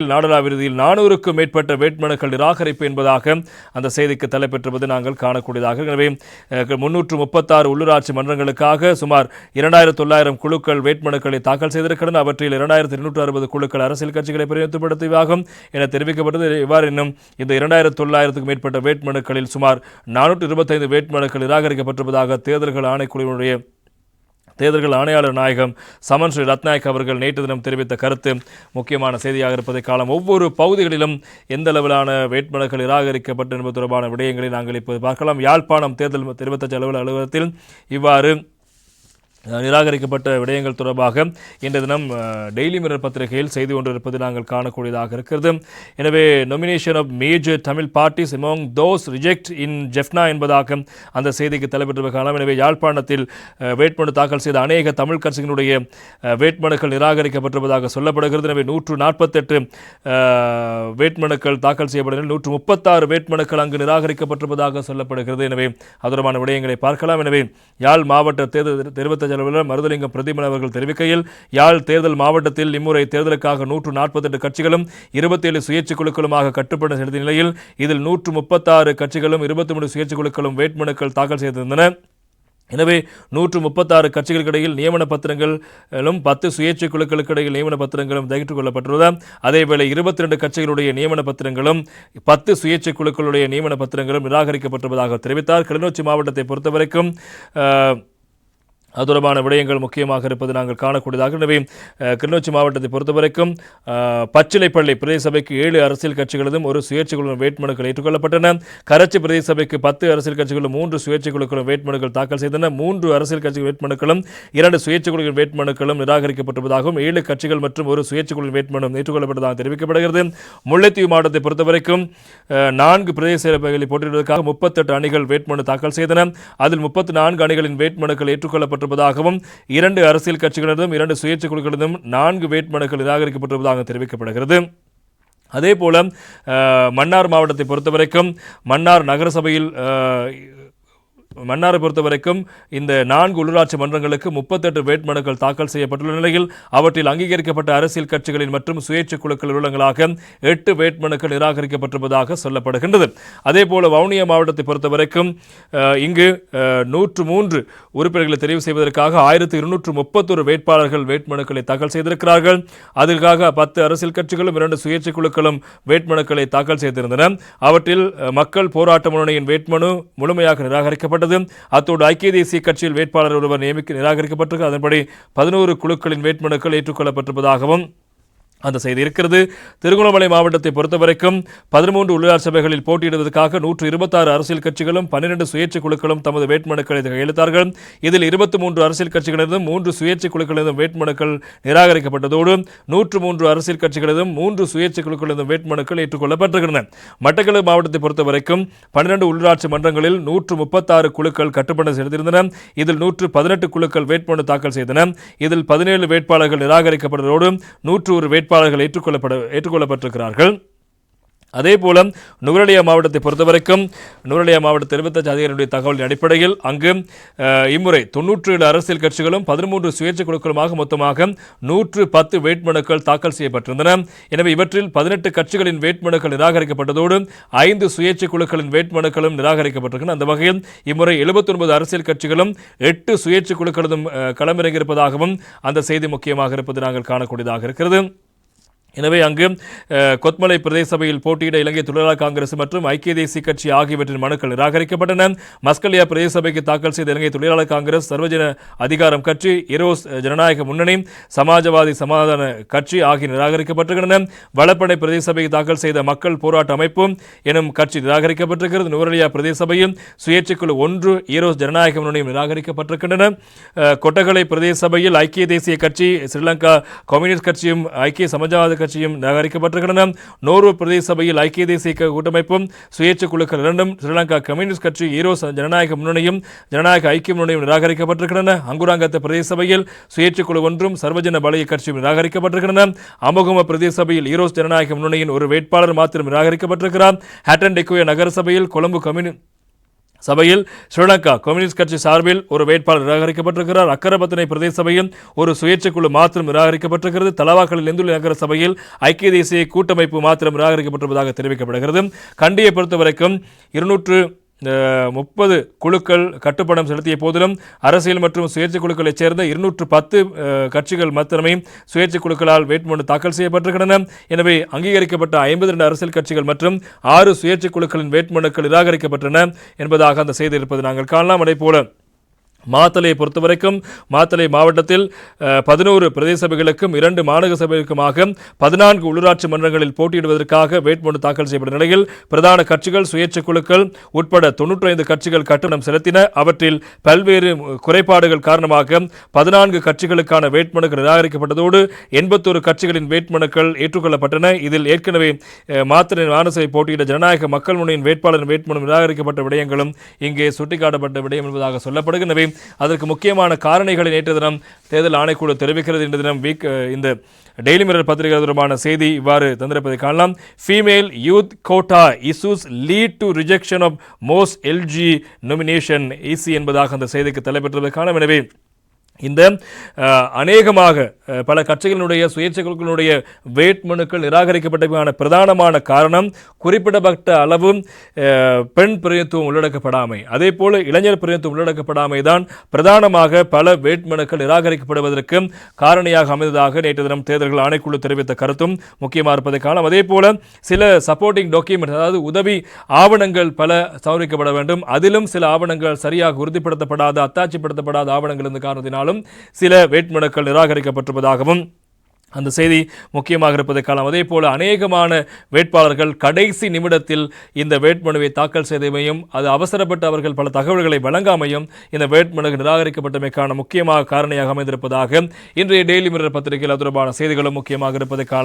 நாடலா விருதியில் நானூறுக்கும் மேற்பட்ட வேட்புமனுக்கள் நிராகரிப்பு என்பதாக அந்த செய்திக்கு தலைப்பெற்றுவது நாங்கள் காணக்கூடியதாக எனவே முன்னூற்று முப்பத்தாறு உள்ளூராட்சி மன்றங்களுக்காக சுமார் இரண்டாயிரத்து தொள்ளாயிரம் குழுக்கள் வேட்புமனுக்களை தாக்கல் செய்திருக்கின்றன. அவற்றில் இரண்டாயிரத்து இருநூற்று அறுபது குழுக்கள் அரசியல் கட்சிகளை பிரதிநிதித்துவப்படுத்துவதாகும் என தெரிவிக்கப்பட்டது. இவ்வாறு இன்னும் இந்த இரண்டாயிரத்து தொள்ளாயிரத்துக்கும் மேற்பட்ட வேட்புமனுக்களில் சுமார் நானூற்று இருபத்தைந்து வேட்புமனுக்கள் நிராகரிக்கப்பட்டிருப்பதாக தேர்தல்கள் ஆணைக்குழுவினுடைய தேர்தல்கள் ஆணையாளர் நாயகம் சமன் ஸ்ரீ ரத்நாயக் அவர்கள் நேற்று தினம் தெரிவித்த கருத்து முக்கியமான செய்தியாக இருப்பதை காலம் ஒவ்வொரு பகுதிகளிலும் எந்த அளவிலான வேட்புமனுக்கள் நிராகரிக்கப்பட்டு என்பது தொடர்பான விடயங்களை நாங்கள் இப்போது பார்க்கலாம். யாழ்ப்பாணம் தேர்தல் தெரிவித்த அலுவலக அலுவலகத்தில் இவ்வாறு நிராகரிக்கப்பட்ட விடயங்கள் தொடர்பாக இன்றைய தினம் டெய்லி மிரர் பத்திரிகையில் செய்தி ஒன்று இருப்பது நாங்கள் காணக்கூடியதாக இருக்கிறது. எனவே nomination of major Tamil parties among those reject in Jaffna என்பதாக அந்த செய்திக்கு தலைப்பெற்று காலம் எனவே யாழ்ப்பாணத்தில் வேட்புமனு தாக்கல் செய்த அநேக தமிழ் கட்சிகளுடைய வேட்புமனுக்கள் நிராகரிக்கப்பட்டிருப்பதாக சொல்லப்படுகிறது. எனவே நூற்று நாற்பத்தெட்டு வேட்புமனுக்கள் தாக்கல் செய்யப்படுகிறது நூற்று முப்பத்தாறு வேட்புமனுக்கள் அங்கு நிராகரிக்கப்பட்டிருப்பதாக சொல்லப்படுகிறது. எனவே அதுரமான விடயங்களை பார்க்கலாம். எனவே யாழ் மாவட்ட தேர்தல் தெரிவித்த அலுவலர் மருதலிங்கம் பிரதிமன் அவர்கள் தெரிவிக்கையில் யாழ் தேர்தல் மாவட்டத்தில் இம்முறை தேர்தலுக்காக நூற்று நாற்பத்தெட்டு கட்சிகளும் இருபத்தேழு சுயேட்சை குழுக்களுமாக கட்டுப்பட்டு செலுத்திய நிலையில் இதில் நூற்று முப்பத்தாறு கட்சிகளும் இருபத்தி மூணு சுயேட்சை குழுக்களும் வேட்புமனுக்கள் தாக்கல் செய்திருந்தன. எனவே நூற்று முப்பத்தாறு கட்சிகளுக்கிடையில் நியமன பத்திரங்களும் பத்து சுயேட்சை குழுக்களுக்கு இடையில் நியமன பத்திரங்களும் தகிட்டுக் கொள்ளப்பட்டுள்ளது அதேவேளை இருபத்தி ரெண்டு கட்சிகளுடைய நியமன பத்திரங்களும் பத்து சுயேட்சை குழுக்களுடைய நியமன பத்திரங்களும் நிராகரிக்கப்பட்டுள்ளதாக தெரிவித்தார். கிளிநொச்சி மாவட்டத்தை பொறுத்தவரைக்கும் அது தொடர்பான விடயங்கள் முக்கியமாக இருப்பது நாங்கள் காணக்கூடியதாக எனவே கிளிநொச்சி மாவட்டத்தை பொறுத்தவரைக்கும் பச்சிலைப்பள்ளி பிரதேச சபைக்கு ஏழு அரசியல் கட்சிகளதும் ஒரு சுயேட்சை குழுவின் வேட்புமனுக்கள் ஏற்றுக்கொள்ளப்பட்டன. கரச்சி பிரதேச சபைக்கு பத்து அரசியல் கட்சிகளும் மூன்று சுயேட்சை குழுக்களும் வேட்புமனுக்கள் தாக்கல் செய்தன. மூன்று அரசியல் கட்சிகள் வேட்புமனுக்களும் இரண்டு சுயேட்சை குழுவின் வேட்புமனுக்களும் நிராகரிக்கப்பட்டுள்ளதாகவும் ஏழு கட்சிகள் மற்றும் ஒரு சுயேட்சை குழுவின் வேட்புமனு ஏற்றுக்கொள்ளப்பட்டதாக தெரிவிக்கப்படுகிறது. முல்லைத்தீவு மாவட்டத்தை பொறுத்தவரைக்கும் நான்கு பிரதேச சபைகளில் போட்டியிடுவதற்காக முப்பத்தெட்டு அணிகள் வேட்புமனு தாக்கல் செய்தன. அதில் முப்பத்தி நான்கு அணிகளின் வேட்புமனுக்கள் நிராகரிக்கப்பட்டிருப்பதாகவும் இரண்டு அரசியல் கட்சிகளிடம் இரண்டு சுயேட்சை குழுக்களிடம் நான்கு வேட்புமனுக்கள் நிராகரிக்கப்பட்டிருப்பதாக தெரிவிக்கப்படுகிறது. அதே போல மன்னார் மாவட்டத்தை பொறுத்தவரைக்கும் மன்னார் நகரசபையில் மன்னாரை மன்னாரை பொறுத்தவரைக்கும் இந்த நான்கு உள்ளூராட்சி மன்றங்களுக்கு முப்பத்தெட்டு வேட்புமனுக்கள் தாக்கல் செய்யப்பட்டுள்ள நிலையில் அவற்றில் அங்கீகரிக்கப்பட்ட அரசியல் கட்சிகளின் மற்றும் சுயேட்சை குழுக்கள் உள்ளங்களாக எட்டு வேட்புமனுக்கள் நிராகரிக்கப்பட்டிருப்பதாக சொல்லப்படுகின்றது. அதேபோல வவுனியா மாவட்டத்தை பொறுத்தவரைக்கும் இங்கு நூற்று மூன்று உறுப்பினர்களை தெரிவு செய்வதற்காக ஆயிரத்தி இருநூற்று முப்பத்தொரு வேட்பாளர்கள் வேட்புமனுக்களை தாக்கல் செய்திருக்கிறார்கள். அதற்காக பத்து அரசியல் கட்சிகளும் இரண்டு சுயேட்சை குழுக்களும் வேட்புமனுக்களை தாக்கல் செய்திருந்தன. அவற்றில் மக்கள் போராட்ட முன்னணியின் வேட்புமனு முழுமையாக நிராகரிக்கப்பட்டது அத்தோடு ஐக்கிய தேசிய கட்சியில் வேட்பாளர் ஒருவர் நியமிக்க நிராகரிக்கப்பட்டிருக்கு அதன்படி பதினோரு குழுக்களின் வேட்புமனுக்கள் ஏற்றுக்கொள்ளப்பட்டிருப்பதாகவும் அந்த செய்தி இருக்கிறது. திருகோணமலை மாவட்டத்தை பொறுத்தவரைக்கும் பதிமூன்று உள்ளாட்சி சபைகளில் போட்டியிடுவதற்காக நூற்று இருபத்தாறு அரசியல் கட்சிகளும் பன்னிரண்டு சுயேட்சை குழுக்களும் தமது வேட்புமனுக்களை கையெழுத்தார்கள். இதில் இருபத்தி மூன்று அரசியல் கட்சிகளிடம் மூன்று சுயேட்சை குழுக்களிடம் வேட்புமனுக்கள் நிராகரிக்கப்பட்டதோடு நூற்று மூன்று அரசியல் கட்சிகளிடம் மூன்று சுயேட்சை குழுக்களிடம் வேட்புமனுக்கள் ஏற்றுக்கொள்ளப்பட்டிருக்கின்றன. மட்டக்களப்பு மாவட்டத்தை பொறுத்தவரைக்கும் பன்னிரண்டு உள்ளாட்சி மன்றங்களில் நூற்று முப்பத்தாறு குழுக்கள் கட்டுப்பட செய்திருந்தன. இதில் நூற்று பதினெட்டு குழுக்கள் வேட்புமனு தாக்கல் செய்தன. இதில் பதினேழு வேட்பாளர்கள் நிராகரிக்கப்பட்டதோடு நூற்று ஒரு வேட்பாளர்கள் ஏற்றுக்கொள்ளப்பட ஏற்றுக்கொள்ளப்பட்டிருக்கிறார்கள். அதே போல நுவரலியா மாவட்டத்தை பொறுத்தவரைக்கும் நுவரலியா மாவட்ட தெரிவித்த அதிகாரிகளுடைய தகவலின் அடிப்படையில் அங்கு இம்முறை தொன்னூற்றி ஏழு அரசியல் கட்சிகளும் பதிமூன்று சுயேட்சை குழுக்களுமாக மொத்தமாக நூற்று பத்து வேட்புமனுக்கள் தாக்கல் செய்யப்பட்டிருந்தன. எனவே இவற்றில் பதினெட்டு கட்சிகளின் வேட்புமனுக்கள் நிராகரிக்கப்பட்டதோடு ஐந்து சுயேட்சை குழுக்களின் வேட்புமனுக்களும் நிராகரிக்கப்பட்டிருக்கின்றன. அந்த வகையில் இம்முறை 79 அரசியல் கட்சிகளும் எட்டு சுயேட்சை குழுக்களும் களமிறங்கியிருப்பதாகவும் அந்த செய்தி முக்கியமாக இருப்பது நாங்கள் காணக்கூடியதாக இருக்கிறது. எனவே அங்கு கொத்மலை பிரதேச சபையில் போட்டியிட இலங்கை தொழிலாளர் காங்கிரஸ் மற்றும் ஐக்கிய தேசிய கட்சி ஆகியவற்றின் மனுக்கள் நிராகரிக்கப்பட்டன. மஸ்கலியா பிரதேச சபைக்கு தாக்கல் செய்த இலங்கை தொழிலாளர் காங்கிரஸ் சர்வஜன அதிகாரம் கட்சி இரோஸ் ஜனநாயக முன்னணி சமாஜவாதி சமாதான கட்சி ஆகிய நிராகரிக்கப்பட்டிருக்கின்றன. வளப்படை பிரதேச சபைக்கு தாக்கல் செய்த மக்கள் போராட்ட அமைப்பு எனும் கட்சி நிராகரிக்கப்பட்டிருக்கிறது. நுவரலியா பிரதேச சபையும் சுயேட்சைக்குழு ஒன்று ஈரோஸ் ஜனநாயக முன்னணியும் நிராகரிக்கப்பட்டிருக்கின்றன. கொட்டகலை பிரதேச சபையில் ஐக்கிய தேசிய கட்சி ஸ்ரீலங்கா கம்யூனிஸ்ட் கட்சியும் ஐக்கிய சமாஜவாத கட்சியும் நிராகரிக்கப்பட்டிருக்கின்றன. நோர்வு பிரதேச சபையில் ஐக்கிய தேசிய கூட்டமைப்பும் சுயேட்சை குழுக்கள் இரண்டும் ஸ்ரீலங்கா கம்யூனிஸ்ட் கட்சி ஈரோஸ் ஜனநாயக முன்னணியும் ஜனநாயக ஐக்கிய முன்னணியும் நிராகரிக்கப்பட்டிருக்கின்றன. அங்குராங்கத்த பிரதேச சபையில் சுயேட்சை குழு ஒன்றும் சர்வஜன பலய கட்சியும் நிராகரிக்கப்பட்டிருக்கின்றன. அமகும பிரதேச சபையில் ஈரோஸ் ஜனநாயக முன்னணியின் ஒரு வேட்பாளர் மாத்திரம் நிராகரிக்கப்பட்டிருக்கிறார். ஹேட்டன் டெக்குய நகரசபையில் கொழும்பு கம்யூனி சபையில் ஸ்ரீலங்கா கம்யூனிஸ்ட் கட்சி சார்பில் ஒரு வேட்பாளர் நிராகரிக்கப்பட்டிருக்கிறார். அக்கரபத்தனை பிரதேச சபையில் ஒரு சுயேட்சை குழு மாத்திரம் நிராகரிக்கப்பட்டிருக்கிறது. தலவாக்கலில் இந்துள்ள நகர சபையில் ஐக்கிய தேசிய கூட்டமைப்பு மாத்திரம் நிராகரிக்கப்பட்டிருப்பதாக தெரிவிக்கப்படுகிறது. கண்டியை பொறுத்தவரைக்கும் இருநூற்று இந்த முப்பது குழுக்கள் கட்டுப்பணம் செலுத்திய போதிலும் அரசியல் மற்றும் சுயேட்சை குழுக்களைச் சேர்ந்த இருநூற்று பத்து கட்சிகள் மாத்திரமே சுயேட்சை குழுக்களால் வேட்புமனு தாக்கல் செய்யப்பட்டிருக்கின்றன. எனவே அங்கீகரிக்கப்பட்ட ஐம்பது ரெண்டு அரசியல் கட்சிகள் மற்றும் ஆறு சுயேட்சை குழுக்களின் வேட்புமனுக்கள் நிராகரிக்கப்பட்டன என்பதாக அந்த செய்தி இருப்பது நாங்கள் காணலாம். அதே போல மாத்தலையை பொறுத்தவரைக்கும் மாத்தலை மாவட்டத்தில் பதினோரு பிரதேச சபைகளுக்கும் இரண்டு மாநகர சபைகளுக்குமாக பதினான்கு உள்ளூராட்சி மன்றங்களில் போட்டியிடுவதற்காக வேட்புமனு தாக்கல் செய்யப்பட்ட நிலையில் பிரதான கட்சிகள் சுயேட்சை குழுக்கள் உட்பட தொன்னூற்றி கட்சிகள் கட்டணம் செலுத்தின. அவற்றில் பல்வேறு குறைபாடுகள் காரணமாக பதினான்கு கட்சிகளுக்கான வேட்புமனுக்கள் நிராகரிக்கப்பட்டதோடு எண்பத்தோரு கட்சிகளின் வேட்புமனுக்கள் ஏற்றுக்கொள்ளப்பட்டன. இதில் ஏற்கனவே மாத்திரை மாத்தலை போட்டியிட ஜனநாயக மக்கள் முனையின் வேட்பாளர் வேட்புமனு நிராகரிக்கப்பட்ட விடயங்களும் இங்கே சுட்டிக்காட்டப்பட்ட விடயம் என்பதாக சொல்லப்படுகின்றன. அதற்கு முக்கியமான காரணிகளை நேற்று தினம் தேர்தல் ஆணைக்குழு தெரிவிக்கிறது. இன்று தினம் வீக் இந்த டெய்லி மிரர் பத்திரிகை தொடர்பான செய்தி இவ்வாறு தந்திருப்பதை காணலாம். Female youth quota issues lead to rejection of most LG nomination EC என்பதாக அந்த செய்திக்கு தலைப்பெற்றதை காணலாம். எனவே இந்த அநேகமாக பல கட்சிகளினுடைய சுயேட்சை குழுக்களுடைய வேட்புமனுக்கள் நிராகரிக்கப்பட்டதுக்கான பிரதானமான காரணம் குறிப்பிடப்பட்ட அளவு பெண் பிரதித்துவம் உள்ளடக்கப்படாமை. அதே போல இளைஞர் பிரதித்துவம் உள்ளடக்கப்படாமை தான் பிரதானமாக பல வேட்புமனுக்கள் நிராகரிக்கப்படுவதற்கு காரணியாக அமைந்ததாக நேற்று தினம் தேர்தல்கள் ஆணைக்குழு தெரிவித்த கருத்தும் முக்கியமாக இருப்பதை காணலாம். அதே போல சில சப்போர்ட்டிங் டாக்குமெண்ட் அதாவது உதவி ஆவணங்கள் பல சமர்ப்பிக்கப்பட வேண்டும். அதிலும் சில ஆவணங்கள் சரியாக உறுதிப்படுத்தப்படாத அத்தாட்சிப்படுத்தப்படாத ஆவணங்கள் இந்த காரணத்தினால் இருந்தாலும் சில வேட்புமனுக்கள் நிராகரிக்கப்பட்டிருப்பதாகவும் அந்த செய்தி முக்கியமாக இருப்பதை காணலாம். அதே போல் அநேகமான வேட்பாளர்கள் கடைசி நிமிடத்தில் இந்த வேட்புமனுவை தாக்கல் செய்தமையும் அது அவசரப்பட்டு அவர்கள் பல தகவல்களை வழங்காமையும் இந்த வேட்புமனு நிராகரிக்கப்பட்டமைக்கான முக்கியமாக காரணியாக அமைந்திருப்பதாக இன்றைய டெய்லி மிரர் பத்திரிகையில் தொடர்பான செய்திகளும் முக்கியமாக இருப்பதை காணலாம்.